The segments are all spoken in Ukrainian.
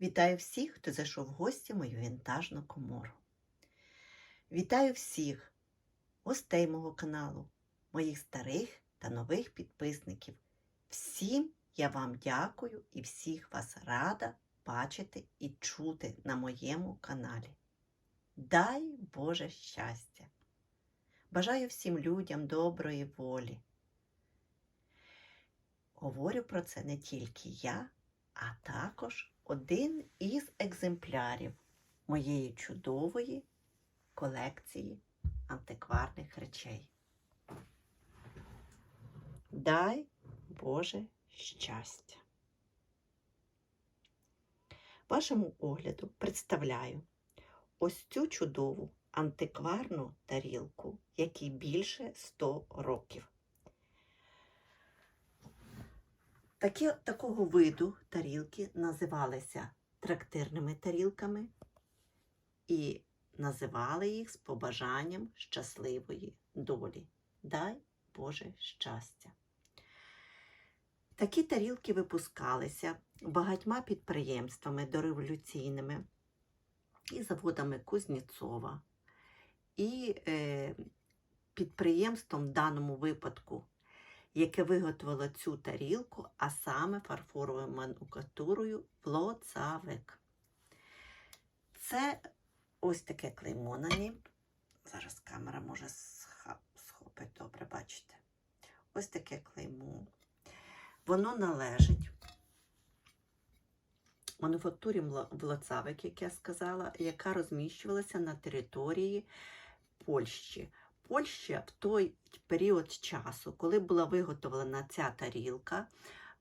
Вітаю всіх, хто зайшов в гості в мою вінтажну комору. Вітаю всіх гостей мого каналу, моїх старих та нових підписників. Всім я вам дякую і всіх вас рада бачити і чути на моєму каналі. Дай Боже щастя! Бажаю всім людям доброї волі. Говорю про це не тільки я, а також один із екземплярів моєї чудової колекції антикварних речей. Дай Боже щастя! Вашому огляду представляю ось цю чудову антикварну тарілку, якій більше 100 років. Такі, такого виду тарілки називалися трактирними тарілками і називали їх з побажанням щасливої долі. Дай Боже щастя! Такі тарілки випускалися багатьма підприємствами дореволюційними і заводами Кузнєцова, і е, підприємством в даному випадку яке виготовило цю тарілку, а саме фарфоровою мануфактурою Влоцавик. Це ось таке клеймо на ній. Зараз камера може схопити, добре, бачите. Ось таке клеймо. Воно належить мануфактурі Влоцавик, як я сказала, яка розміщувалася на території Польщі. Польща в той період часу, коли була виготовлена ця тарілка,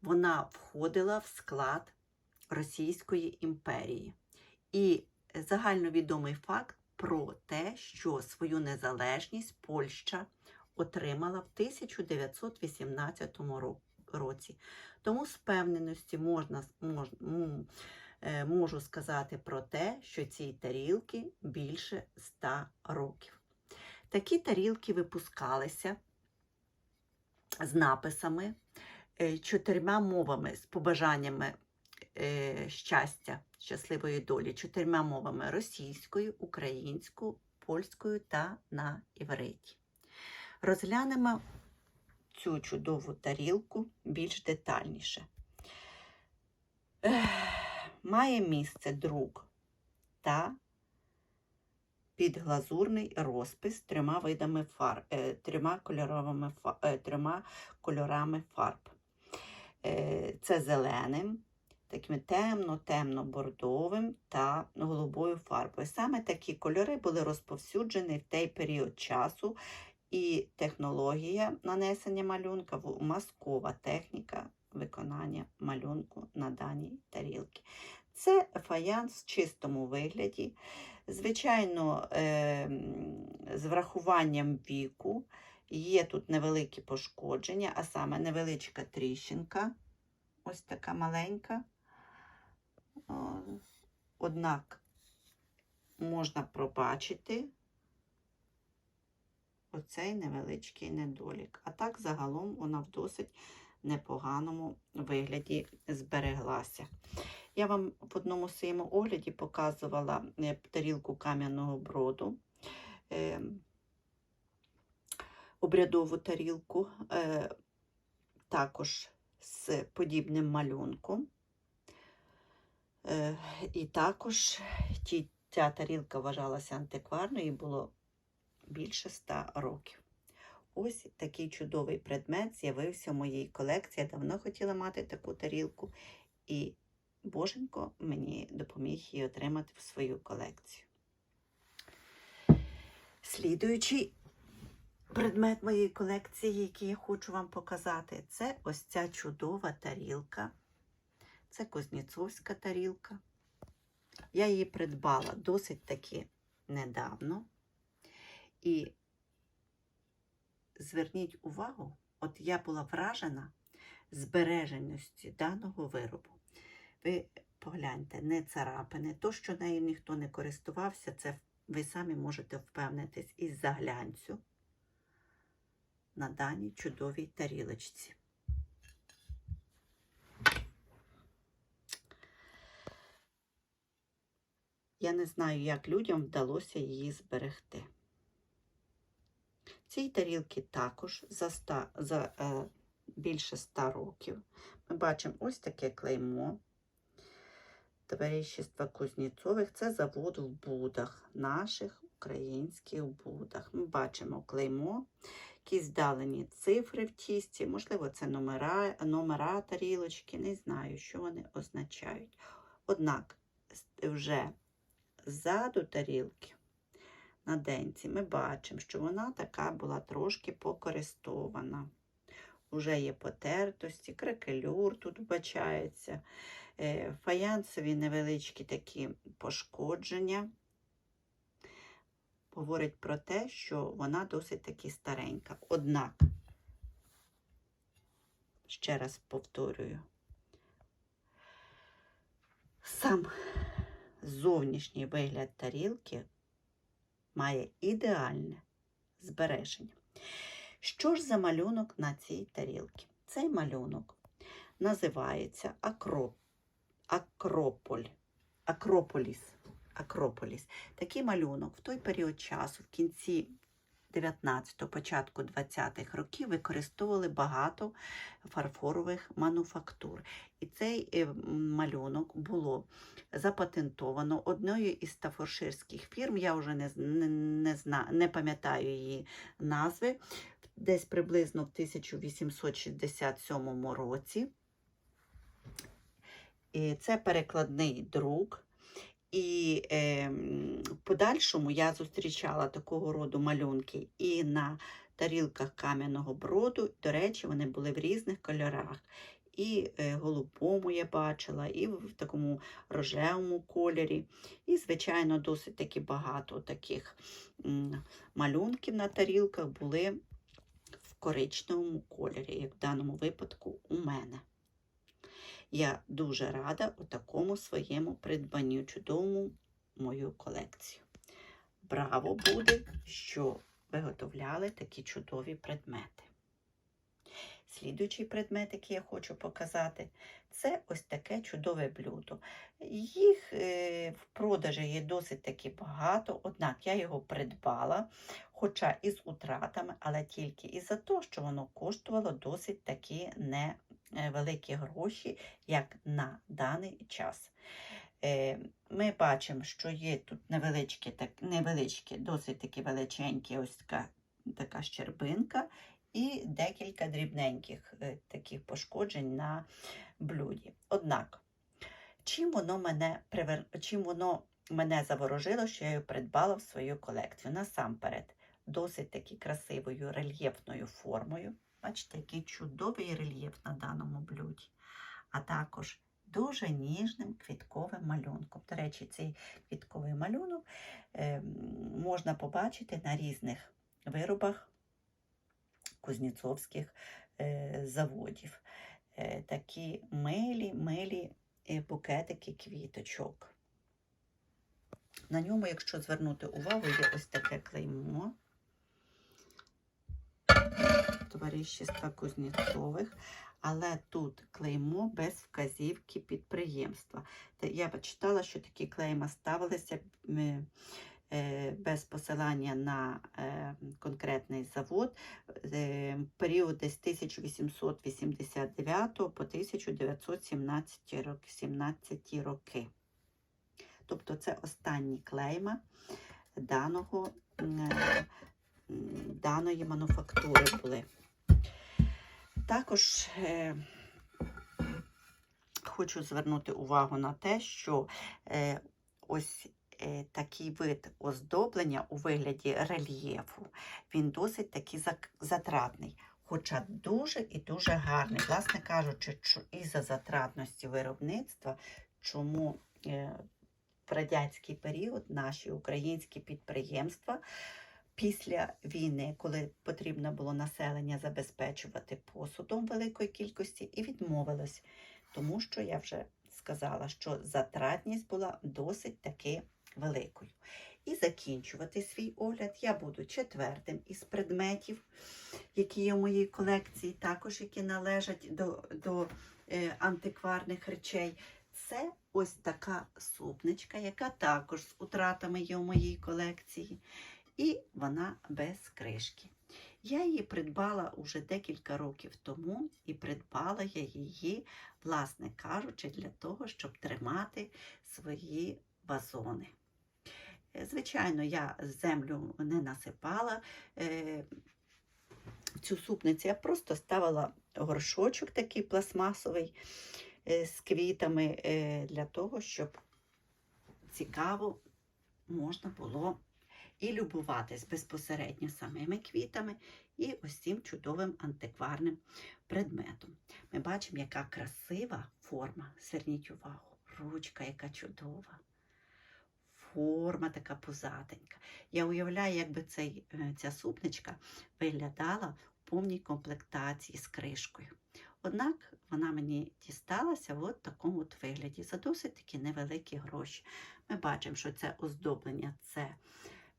вона входила в склад Російської імперії. І загальновідомий факт про те, що свою незалежність Польща отримала в 1918 році. Тому з впевненості можна, мож, можу сказати про те, що цій тарілки більше 100 років. Такі тарілки випускалися з написами е, чотирма мовами, з побажаннями е, щастя, щасливої долі, чотирма мовами російською, українською, польською та на івриті. Розглянемо цю чудову тарілку більш детальніше. Має місце друк та підглазурний розпис трьома видами фарб, е, трьома, кольоровими, е, трьома кольорами фарб. Е, це зеленим, таким темно-темно-бордовим та голубою фарбою. Саме такі кольори були розповсюджені в той період часу, і технологія нанесення малюнка маскова техніка виконання малюнку на даній тарілці. Це фаянс в чистому вигляді. Звичайно, ем, з врахуванням віку є тут невеликі пошкодження, а саме невеличка тріщинка, ось така маленька. Однак можна пробачити оцей невеличкий недолік. А так, загалом, вона в досить непоганому вигляді збереглася. Я вам в одному своєму огляді показувала е, тарілку кам'яного броду, е, обрядову тарілку, е, також з подібним малюнком. І також ця тарілка вважалася антикварною і було більше ста років. Ось такий чудовий предмет з'явився в моїй колекції. Я давно хотіла мати таку тарілку. І Боженько мені допоміг її отримати в свою колекцію. Слідуючий предмет моєї колекції, який я хочу вам показати, це ось ця чудова тарілка. Це Кузнєцовська тарілка. Я її придбала досить таки недавно. І зверніть увагу, от я була вражена збереженості даного виробу. Ви погляньте, не царапини. То, що нею ніхто не користувався, це ви самі можете впевнитись із заглянцю на даній чудовій тарілочці. Я не знаю, як людям вдалося її зберегти. Цій тарілки також за, ста, за е, більше 100 років. Ми бачимо ось таке клеймо товаришества Кузнєцових. Це завод в Будах, наших українських Будах. Ми бачимо клеймо, якісь здалені цифри в тісті, можливо, це номера, номера тарілочки, не знаю, що вони означають. Однак вже ззаду тарілки на денці ми бачимо, що вона така була трошки покористована. Уже є потертості, кракелюр тут вбачається, фаянсові невеличкі такі пошкодження. Говорить про те, що вона досить таки старенька. Однак, ще раз повторюю, сам зовнішній вигляд тарілки має ідеальне збереження. Що ж за малюнок на цій тарілці? Цей малюнок називається Акро... Акрополь. Акрополіс. Акрополіс. Такий малюнок в той період часу, в кінці 19-го, початку 20-х років, використовували багато фарфорових мануфактур. І цей е, малюнок було запатентовано одною із стафорширських фірм. Я вже не, не, зна, не пам'ятаю її назви, десь приблизно в 1867 році. Це перекладний друк. І е, в подальшому я зустрічала такого роду малюнки і на тарілках кам'яного броду. До речі, вони були в різних кольорах. І е, голубому я бачила, і в такому рожевому кольорі. І, звичайно, досить таки багато таких малюнків на тарілках були в коричневому кольорі, як в даному випадку у мене. Я дуже рада у такому своєму придбанню, чудовому мою колекцію. Браво буде, що виготовляли такі чудові предмети. Слідуючий предмет, який я хочу показати, це ось таке чудове блюдо. Їх е, в продажі є досить таки багато, однак я його придбала, хоча із утратами, але тільки із-за того, що воно коштувало досить таки невеликі гроші, як на даний час. Е, Ми бачимо, що є тут невеличкі, так, невеличкі, досить таки величенькі, ось така, така щербинка і декілька дрібненьких е, таких пошкоджень на блюді. Однак, чим воно мене привер... чим воно мене заворожило, що я його придбала в свою колекцію? Насамперед, досить таки красивою рельєфною формою. Бачите, який чудовий рельєф на даному блюді. А також дуже ніжним квітковим малюнком. До речі, цей квітковий малюнок е, можна побачити на різних виробах кузнєцовських е, заводів. Е, такі милі, милі е, букетики квіточок. На ньому, якщо звернути увагу, є ось таке клеймо товаришества Кузнєцових, але тут клеймо без вказівки підприємства. Я читала, що такі клейма ставилися е, без посилання на е, конкретний завод е, період десь 1889 по 1917 роки. Тобто це останні клейма даного, е, даної мануфактури були. Також е, хочу звернути увагу на те, що е, ось е, такий вид оздоблення у вигляді рельєфу, він досить таки затратний. Хоча дуже і дуже гарний. Власне кажучи, чу- із-за затратності виробництва, чому е, в радянський період наші українські підприємства після війни, коли потрібно було населення забезпечувати посудом великої кількості, і відмовилось, тому що я вже сказала, що затратність була досить таки великою. І закінчувати свій огляд я буду четвертим із предметів, які є в моїй колекції, також які належать до, до е, антикварних речей. Це ось така супничка, яка також з утратами є у моїй колекції. І вона без кришки. Я її придбала уже декілька років тому, і придбала я її, власне кажучи, для того, щоб тримати свої вазони. Е, Звичайно, я землю не насипала. е, цю супницю я просто ставила горшочок такий пластмасовий е, з квітами для того, щоб цікаво можна було і любуватись безпосередньо самими квітами і ось цим чудовим антикварним предметом. Ми бачимо, яка красива форма. Зверніть увагу, ручка яка чудова. Форма така пузатенька. Я уявляю, якби цей, е, ця супничка виглядала в повній комплектації з кришкою. Однак вона мені дісталася в от такому от вигляді за досить такі невеликі гроші. Ми бачимо, що це оздоблення, це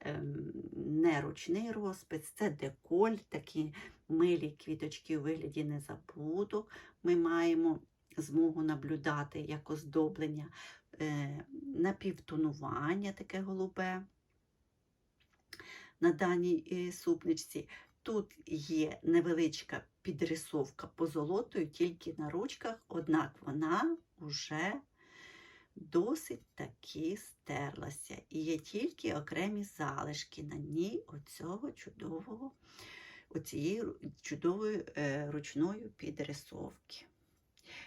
ем, не ручний розпис, це деколь, такі милі квіточки у вигляді незабудок. Ми маємо змогу наблюдати як оздоблення, е, напівтонування таке голубе на даній е, супничці. Тут є невеличка підрисовка позолотою тільки на ручках, однак вона вже досить таки стерлася. І є тільки окремі залишки на ній оцього чудового, оцієї чудової е, ручної підрисовки.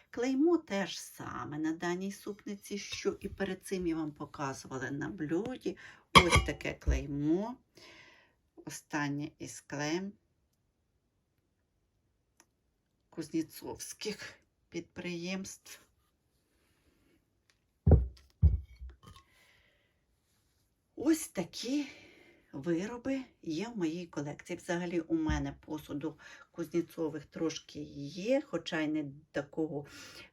Клеймо теж саме на даній супниці, що і перед цим я вам показувала на блюді. Ось таке клеймо. Останнє із клеєм кузнєцовських підприємств. Ось такі вироби є в моїй колекції. Взагалі, у мене посуду кузнєцових трошки є, хоча й не такого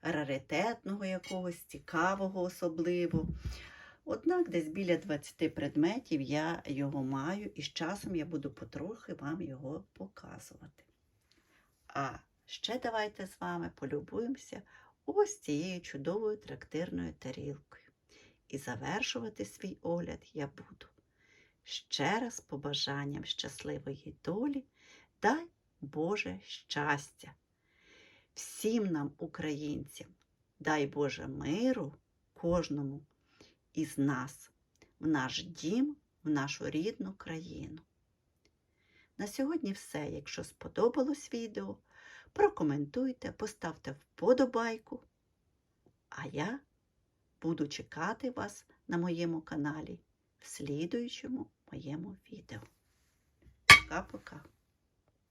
раритетного, якогось цікавого особливо. Однак десь біля 20 предметів я його маю, і з часом я буду потрохи вам його показувати. А ще давайте з вами полюбуємося ось цією чудовою трактирною тарілкою. І завершувати свій огляд я буду ще раз побажанням щасливої долі, дай Боже щастя. Всім нам, українцям, дай Боже миру кожному із нас, в наш дім, в нашу рідну країну. На сьогодні все. Якщо сподобалось відео, прокоментуйте, поставте вподобайку, а я буду чекати вас на моєму каналі в слідуючому моєму відео. Пока-пока.